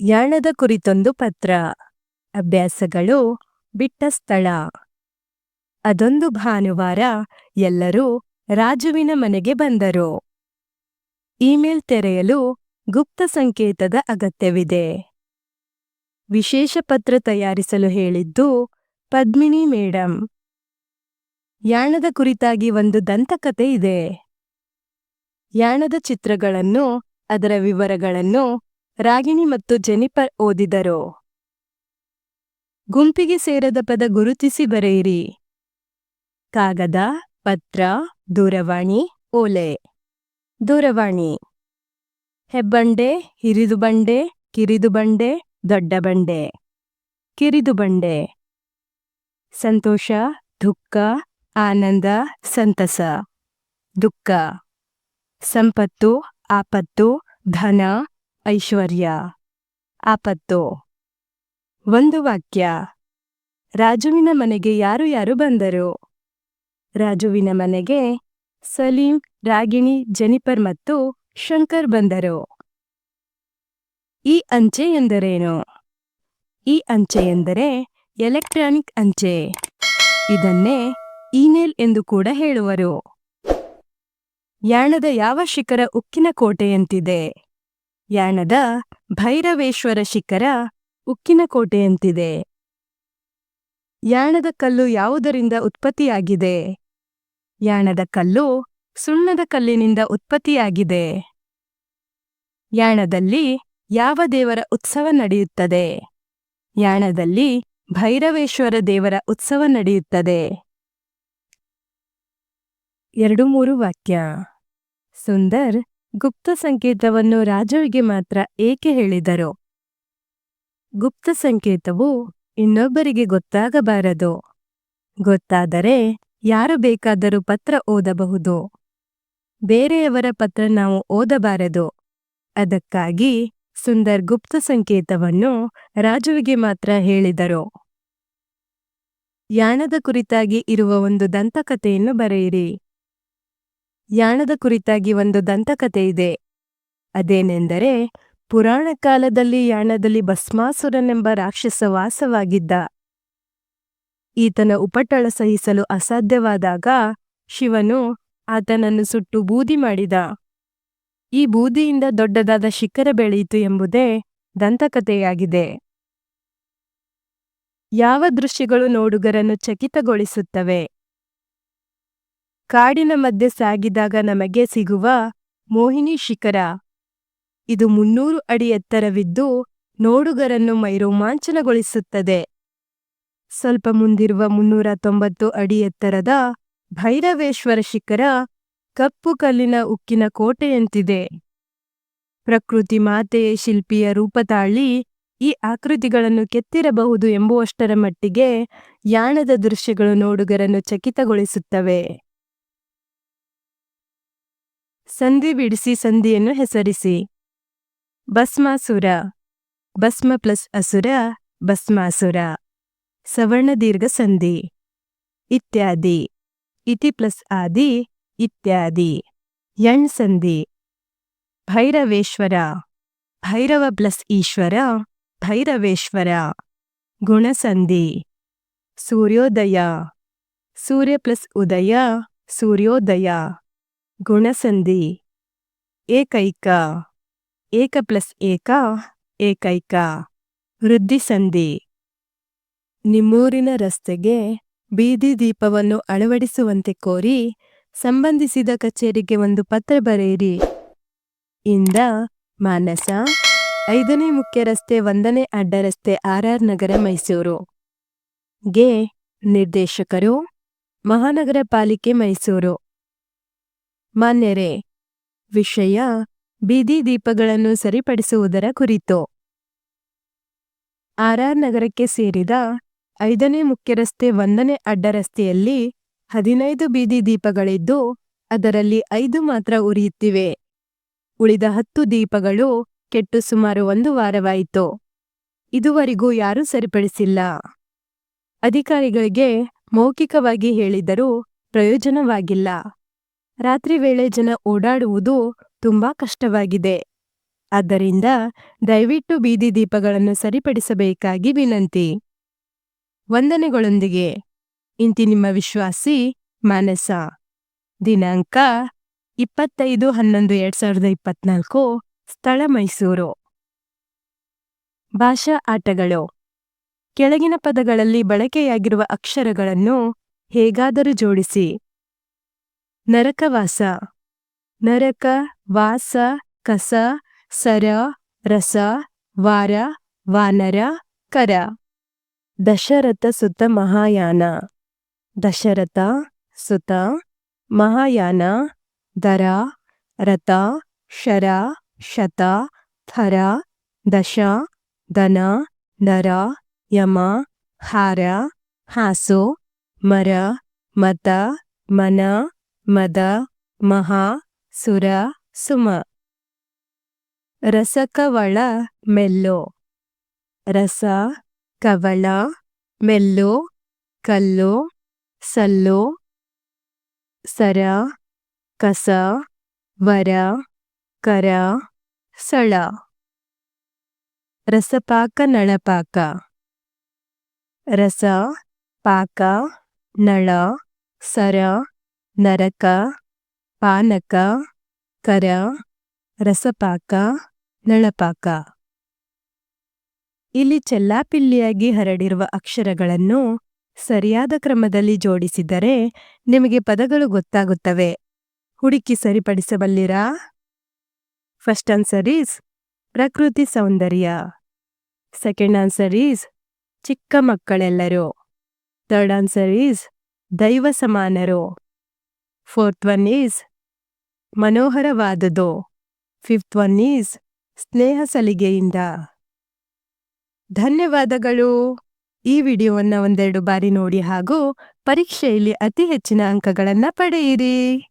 ಯಾಣದ ಕುರಿತೊಂದು ಪತ್ರ. ಅಭ್ಯಾಸಗಳು ಬಿಟ್ಟ ಸ್ಥಳ. ಅದೊಂದು ಭಾನುವಾರ ಎಲ್ಲರೂ ರಾಜುವಿನ ಮನೆಗೆ ಬಂದರು. ಇಮೇಲ್ ತೆರೆಯಲು ಗುಪ್ತ ಸಂಕೇತದ ಅಗತ್ಯವಿದೆ. ವಿಶೇಷ ಪತ್ರ ತಯಾರಿಸಲು ಹೇಳಿದ್ದು, ಪದ್ಮಿನಿ ಮೇಡಂ. ಯಾಣದ ಕುರಿತಾಗಿ ಒಂದು ದಂತಕತೆ ಇದೆ. ಯಾಣದ ಚಿತ್ರಗಳನ್ನು ಅದರ ವಿವರಗಳನ್ನು ರಾಗಿಣಿ ಮತ್ತು ಜೆನಿಪರ್ ಓದಿದರು. ಗುಂಪಿಗೆ ಸೇರದ ಪದ ಗುರುತಿಸಿ ಬರೆಯಿರಿ. ಕಾಗದ, ಪತ್ರ, ದೂರವಾಣಿ, ಓಲೆ. ದೂರವಾಣಿ. ಹೆಬ್ಬಂಡೆ, ಹಿರಿದು ಬಂಡೆ, ಕಿರಿದು ಬಂಡೆ, ದೊಡ್ಡ ಬಂಡೆ. ಕಿರಿದು ಬಂಡೆ. ಸಂತೋಷ, ದುಃಖ, ಆನಂದ, ಸಂತಸ. ದುಃಖ. ಸಂಪತ್ತು, ಆಪತ್ತು, ಧನ ಐಶ್ವರ್ಯ, ಆಪತ್ತು. ಒಂದು ವಾಕ್ಯ. ರಾಜುವಿನ ಮನೆಗೆ ಯಾರು ಯಾರು ಬಂದರು? ರಾಜುವಿನ ಮನೆಗೆ ಸಲೀಂ, ರಾಗಿಣಿ, ಜೆನಿಫರ್ ಮತ್ತು ಶಂಕರ್ ಬಂದರು. ಈ ಅಂಚೆ ಎಂದರೇನು? ಈ ಅಂಚೆ ಎಂದರೆ ಎಲೆಕ್ಟ್ರಾನಿಕ್ ಅಂಚೆ. ಇದನ್ನೇ ಇಮೇಲ್ ಎಂದು ಕೂಡ ಹೇಳುವರು. ಯಾಣದ ಯಾವ ಶಿಖರ ಉಕ್ಕಿನ ಕೋಟೆಯಂತಿದೆ? ಯಾಣದ ಭೈರವೇಶ್ವರ ಶಿಖರ ಉಕ್ಕಿನ ಕೋಟೆಯಂತಿದೆ ಯಾಣದ ಕಲ್ಲು ಯಾವುದರಿಂದ ಉತ್ಪತ್ತಿಯಾಗಿದೆ? ಯಾಣದ ಕಲ್ಲು ಸುಣ್ಣದ ಕಲ್ಲಿನಿಂದ ಉತ್ಪತ್ತಿಯಾಗಿದೆ. ಯಾಣದಲ್ಲಿ ಯಾವ ದೇವರ ಉತ್ಸವ ನಡೆಯುತ್ತದೆ? ಯಾಣದಲ್ಲಿ ಭೈರವೇಶ್ವರ ದೇವರ ಉತ್ಸವ ನಡೆಯುತ್ತದೆ. ಎರಡು ಮೂರು ವಾಕ್ಯ. ಸುಂದರ್ ಗುಪ್ತ ಸಂಕೇತವನ್ನು ರಾಜುವಿಗೆ ಮಾತ್ರ ಏಕೆ ಹೇಳಿದರು? ಗುಪ್ತ ಸಂಕೇತವು ಇನ್ನೊಬ್ಬರಿಗೆ ಗೊತ್ತಾಗಬಾರದು. ಗೊತ್ತಾದರೆ ಯಾರು ಬೇಕಾದರೂ ಪತ್ರ ಓದಬಹುದು. ಬೇರೆಯವರ ಪತ್ರ ನಾವು ಓದಬಾರದು. ಅದಕ್ಕಾಗಿ ಸುಂದರ್ ಗುಪ್ತ ಸಂಕೇತವನ್ನು ರಾಜುವಿಗೆ ಮಾತ್ರ ಹೇಳಿದರು. ಯಾನದ ಕುರಿತಾಗಿ ಇರುವ ಒಂದು ದಂತಕಥೆಯನ್ನು ಬರೆಯಿರಿ. ಯಾಣದ ಕುರಿತಾಗಿ ಒಂದು ದಂತಕತೆ ಇದೆ ಅದೇನೆಂದರೆ, ಪುರಾಣ ಕಾಲದಲ್ಲಿ ಯಾಣದಲ್ಲಿ ಭಸ್ಮಾಸುರನೆಂಬ ರಾಕ್ಷಸ ವಾಸವಾಗಿದ್ದ. ಈತನ ಉಪಟಳ ಸಹಿಸಲು ಅಸಾಧ್ಯವಾದಾಗ ಶಿವನು ಆತನನ್ನು ಸುಟ್ಟು ಬೂದಿ ಮಾಡಿದ. ಈ ಬೂದಿಯಿಂದ ದೊಡ್ಡದಾದ ಶಿಖರ ಬೆಳೆಯಿತು ಎಂಬುದೇ ದಂತಕಥೆಯಾಗಿದೆ. ಯಾವ ದೃಶ್ಯಗಳು ನೋಡುಗರನ್ನು ಚಕಿತಗೊಳಿಸುತ್ತವೆ? ಕಾಡಿನ ಮಧ್ಯೆ ಸಾಗಿದಾಗ ನಮಗೆ ಸಿಗುವ ಮೋಹಿನಿ ಶಿಖರ. ಇದು ಮುನ್ನೂರು ಅಡಿ ಎತ್ತರವಿದ್ದು ನೋಡುಗರನ್ನು ಮೈರೋಮಾಂಚನಗೊಳಿಸುತ್ತದೆ. ಸ್ವಲ್ಪ ಮುಂದಿರುವ ಮುನ್ನೂರ ತೊಂಬತ್ತು ಅಡಿ ಎತ್ತರದ ಭೈರವೇಶ್ವರ ಶಿಖರ ಕಪ್ಪು ಕಲ್ಲಿನ ಉಕ್ಕಿನ ಕೋಟೆಯಂತಿದೆ. ಪ್ರಕೃತಿ ಮಾತೆಯ ಶಿಲ್ಪಿಯ ರೂಪ ತಾಳಿ ಈ ಆಕೃತಿಗಳನ್ನು ಕೆತ್ತಿರಬಹುದು ಎಂಬುವಷ್ಟರ ಮಟ್ಟಿಗೆ ಯಾಣದ ದೃಶ್ಯಗಳು ನೋಡುಗರನ್ನು ಚಕಿತಗೊಳಿಸುತ್ತವೆ. ಸಂಧಿ ಬಿಡಿಸಿ ಸಂಧಿಯನ್ನು ಹೆಸರಿಸಿ. ಭಸ್ಮಾಸುರ. ಭಸ್ಮ ಪ್ಲಸ್ ಅಸುರ, ಭಸ್ಮಾಸುರ. ಸವರ್ಣ ದೀರ್ಘ ಸಂಧಿ. ಇತ್ಯಾದಿ. ಇತಿ ಪ್ಲಸ್ ಆದಿ, ಇತ್ಯಾದಿ. ಯಣ್ ಸಂಧಿ. ಭೈರವೇಶ್ವರ. ಭೈರವ ಪ್ಲಸ್ ಈಶ್ವರ, ಭೈರವೇಶ್ವರ. ಗುಣಸಂಧಿ ಸೂರ್ಯೋದಯ. ಸೂರ್ಯ ಪ್ಲಸ್ ಉದಯ, ಸೂರ್ಯೋದಯ. ಗುಣಸಂಧಿ. ಏಕೈಕ. ಏಕ ಪ್ಲಸ್ ಏಕ, ಏಕೈಕ. ವೃದ್ಧಿಸಂಧಿ. ನಿಮ್ಮೂರಿನ ರಸ್ತೆಗೆ ಬೀದಿ ದೀಪವನ್ನು ಅಳವಡಿಸುವಂತೆ ಕೋರಿ ಸಂಬಂಧಿಸಿದ ಕಚೇರಿಗೆ ಒಂದು ಪತ್ರ ಬರೆಯಿರಿ. ಇಂದ ಮಾನಸ, ಐದನೇ ಮುಖ್ಯ ರಸ್ತೆ ಒಂದನೇ ಅಡ್ಡ ರಸ್ತೆ ಆರ್ ನಗರ, ಮೈಸೂರು. ಗೆ ನಿರ್ದೇಶಕರು, ಮಹಾನಗರ ಪಾಲಿಕೆ, ಮೈಸೂರು. ಮಾನ್ಯರೇ ವಿಷಯ ಬೀದಿ ದೀಪಗಳನ್ನು ಸರಿಪಡಿಸುವುದರ ಕುರಿತು. ಆರ್ಆರ್ ನಗರಕ್ಕೆ ಸೇರಿದ ಐದನೇ ಮುಖ್ಯ ರಸ್ತೆ ಒಂದನೇ ಅಡ್ಡರಸ್ತೆಯಲ್ಲಿ ಹದಿನೈದು ಬೀದಿ ದೀಪಗಳಿದ್ದು, ಅದರಲ್ಲಿ ಐದು ಮಾತ್ರ ಉರಿಯುತ್ತಿವೆ. ಉಳಿದ ಹತ್ತು ದೀಪಗಳು ಕೆಟ್ಟು ಸುಮಾರು ಒಂದು ವಾರವಾಯಿತು. ಇದುವರೆಗೂ ಯಾರೂ ಸರಿಪಡಿಸಿಲ್ಲ. ಅಧಿಕಾರಿಗಳಿಗೆ ಮೌಖಿಕವಾಗಿ ಹೇಳಿದರೂ ಪ್ರಯೋಜನವಾಗಿಲ್ಲ. ರಾತ್ರಿ ವೇಳೆ ಜನ ಓಡಾಡುವುದು ತುಂಬಾ ಕಷ್ಟವಾಗಿದೆ. ಆದ್ದರಿಂದ ದಯವಿಟ್ಟು ಬೀದಿ ದೀಪಗಳನ್ನು ಸರಿಪಡಿಸಬೇಕಾಗಿ ವಿನಂತಿ. ವಂದನೆಗಳೊಂದಿಗೆ. ಇಂತಿ ನಿಮ್ಮ ವಿಶ್ವಾಸಿ ಮಾನಸ. ದಿನಾಂಕ ಇಪ್ಪತ್ತೈದು ಹನ್ನೊಂದು ಎರಡ್ ಸಾವಿರದ ಇಪ್ಪತ್ನಾಲ್ಕು, ಸ್ಥಳ ಮೈಸೂರು. ಭಾಷಾ ಆಟಗಳು. ಕೆಳಗಿನ ಪದಗಳಲ್ಲಿ ಬಳಕೆಯಾಗಿರುವ ಅಕ್ಷರಗಳನ್ನು ಹೇಗಾದರೂ ಜೋಡಿಸಿ. ನರಕವಾಸ. ನರಕ, ವಾಸ, ಕಸ, ಸರ, ರಸ, ವಾರ, ವಾನರ, ಕರ. ದಶರಥ ಸುತ ಮಹಾಯಾನ. ದಶರಥ ಸುತ ಮಹಾಯಾನ. ದರ, ರಥ, ಶರ, ಶತ, ಥರ, ದಶ, ದನ, ನರ, ಯಮ, ಹಾರ, ಹಾಸು, ಮರ, ಮತ, ಮನ ಮದ, ಮಹಾ, ಸುರ, ಸುಮ. ರಸಕವಳ, ಮೆಲ್ಲೋ. ರಸ, ಕವಳ, ಮೆಲ್ಲು. ಕಲ್ಲು, ಸಲ್ಲು. ಸರ, ಕಸ, ವರ, ಕರ, ಸಳ. ರಸಪಾಕ, ನಳಪಾಕ. ರಸ, ಪಾಕ, ನಳ, ಸರ ನರಕ, ಪಾನಕ, ಕರ, ರಸಪಾಕ, ನಳಪಾಕ. ಇಲ್ಲಿ ಚೆಲ್ಲಾಪಿಲ್ಲಿಯಾಗಿ ಹರಡಿರುವ ಅಕ್ಷರಗಳನ್ನು ಸರಿಯಾದ ಕ್ರಮದಲ್ಲಿ ಜೋಡಿಸಿದರೆ ನಿಮಗೆ ಪದಗಳು ಗೊತ್ತಾಗುತ್ತವೆ. ಹುಡುಕಿ ಸರಿಪಡಿಸಬಲ್ಲಿರಾ? ಫಸ್ಟ್ ಆನ್ಸರ್ ಈಸ್ ಪ್ರಕೃತಿ ಸೌಂದರ್ಯ. ಸೆಕೆಂಡ್ ಆನ್ಸರ್ ಈಸ್ ಚಿಕ್ಕ ಮಕ್ಕಳೆಲ್ಲರೂ. ಥರ್ಡ್ ಆನ್ಸರ್ ಈಸ್ ದೈವ ಸಮಾನರು. ಫೋರ್ತ್ ಒನ್ ಈಸ್ ಮನೋಹರವಾದುದು ಫಿಫ್ತ್ ಒನ್ ಈಸ್ ಸ್ನೇಹ ಸಲಿಗೆಯಿಂದ ಧನ್ಯವಾದಗಳು. ಈ ವಿಡಿಯೋವನ್ನು ಒಂದೆರಡು ಬಾರಿ ನೋಡಿ ಹಾಗೂ ಪರೀಕ್ಷೆಯಲ್ಲಿ ಅತಿ ಹೆಚ್ಚಿನ ಅಂಕಗಳನ್ನು ಪಡೆಯಿರಿ.